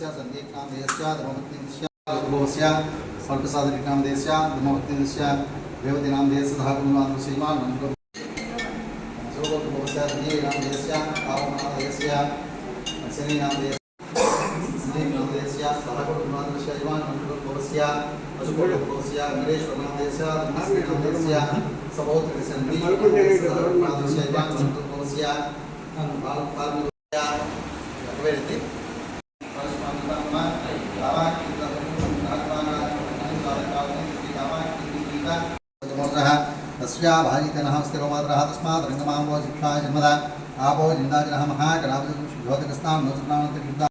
దేశ్య ధర్మభక్తి భవస్య స్వల్పసాధనికాం దేశ్య ధర్మభక్తి దేశ్య రేవతినాం దేశ సహకుమార్ శ్రీమాన్ మంత్రం భవస్య దియేనాం దేశ్య పావనాం దేశ్య శనినాం దేశ్య శ్రీనాం దేశ్య సహకుమార్ శ్రీమాన్ మంత్రం భవస్య పశుకోట భవస్య వీరేశ్వరనాం దేశ్య ధర్మశ్రీనాం దేశ్య సభౌత్రి సంధి సహకుమార్ శ్రీమాన్ మంత్రం భవస్య పాల్ పాల్ వెళ్తే तस्या भाजितनः स्थिरोमात्रः तस्मात् रङ्गमाम्बो शिक्षाय जन्मदा आपो जिन्दाजनः महाकलावज्योतिकस्नां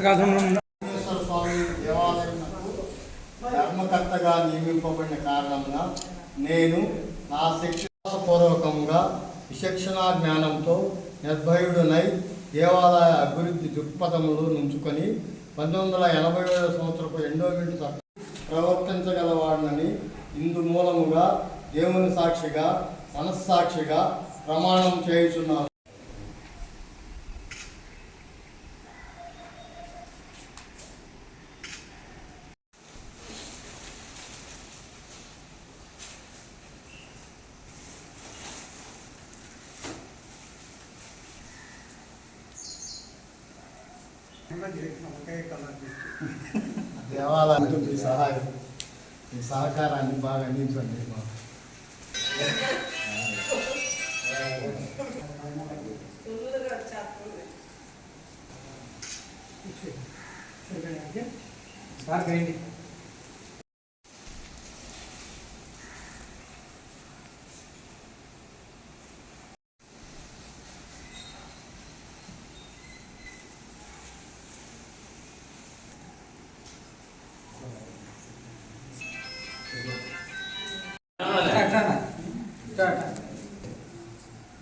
స్వామి ధర్మకర్తగా నియమింపబడిన కారణంగా నేను నా శిక్షణపూర్వకంగా విచక్షణా జ్ఞానంతో నిర్భయుడునై దేవాలయ అభివృద్ధి దృక్పథములు నుంచుకొని పంతొమ్మిది వందల ఎనభై ఏడవ సంవత్సరపు ఎండోమెంట్ ప్రవర్తించగలవాడినని ఇందు మూలముగా దేవుని సాక్షిగా మనస్సాక్షిగా ప్రమాణం చేయుచున్నాను. దేవాలయానికి మీ సహాయం మీ సహకారాన్ని బాగా అందించండి మాకు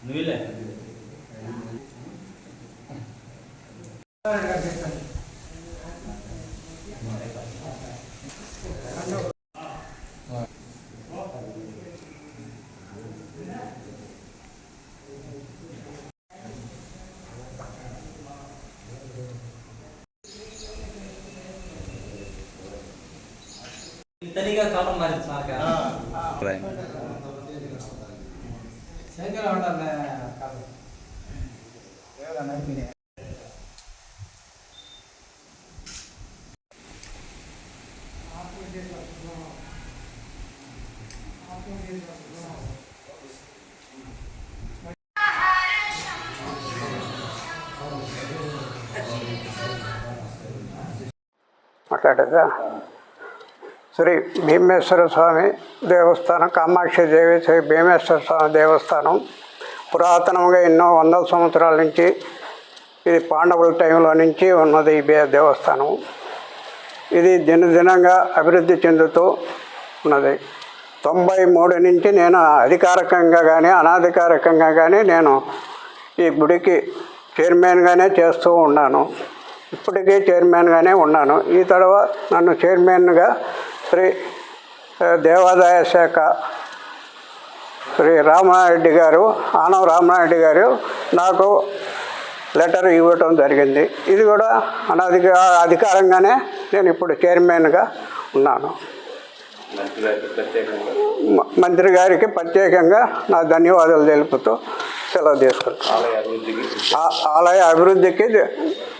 నువ్వులే செங்கல் வேண்டாம் காது தேவையான ಮಾತಾಡೋದಾ శ్రీ భీమేశ్వర స్వామి దేవస్థానం కామాక్షి దేవి శ్రీ భీమేశ్వర స్వామి దేవస్థానం. పురాతనంగా ఎన్నో వందల సంవత్సరాల నుంచి ఇది పాండవుల టైంలో నుంచి ఉన్నది ఈ దేవస్థానం. ఇది దినదినంగా అభివృద్ధి చెందుతూ ఉన్నది. తొంభై మూడు నుంచి నేను అధికారికంగా కానీ అనాధికారికంగా కానీ నేను ఈ గుడికి చైర్మన్గానే చేస్తూ ఉన్నాను. ఇప్పటికీ చైర్మన్గానే ఉన్నాను. ఈ తర్వాత నన్ను చైర్మన్గా శ్రీ దేవాదాయ శాఖ శ్రీ రామారెడ్డి గారు ఆనవ రామారెడ్డి గారు నాకు లెటర్ ఇవ్వటం జరిగింది. ఇది కూడా అనధిక అధికారంగానే నేను ఇప్పుడు చైర్మన్గా ఉన్నాను. మంత్రి గారికి ప్రత్యేకంగా. నా ధన్యవాదాలు తెలుపుతూ సెలవు తీసుకుంటాను ఆ- ఆలయ అభివృద్ధికి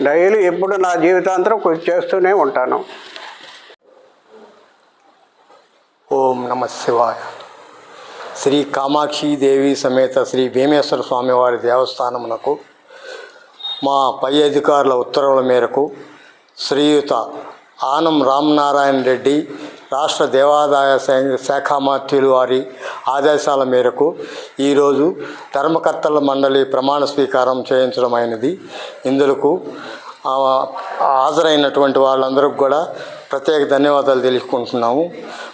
డైలీ ఎప్పుడు నా జీవితాంతరం కృషి చేస్తూనే ఉంటాను. ఓం నమ శివాయ. శ్రీ కామాక్షి దేవి సమేత శ్రీ భీమేశ్వర స్వామివారి దేవస్థానమునకు మా పై అధికారుల ఉత్తర్వుల మేరకు శ్రీయుత ఆనం రామనారాయణ రెడ్డి రాష్ట్ర దేవాదాయ శాఖ మంత్రులు వారి ఆదేశాల మేరకు ఈరోజు ధర్మకర్తల మండలి ప్రమాణ స్వీకారం చేయించడం అయినది. ఇందులకు హాజరైనటువంటి వాళ్ళందరికీ కూడా ప్రత్యేక ధన్యవాదాలు తెలుసుకుంటున్నాము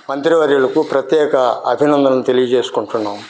మంత్రివర్యులకు ప్రత్యేక అభినందనలు తెలియజేసుకుంటున్నాము.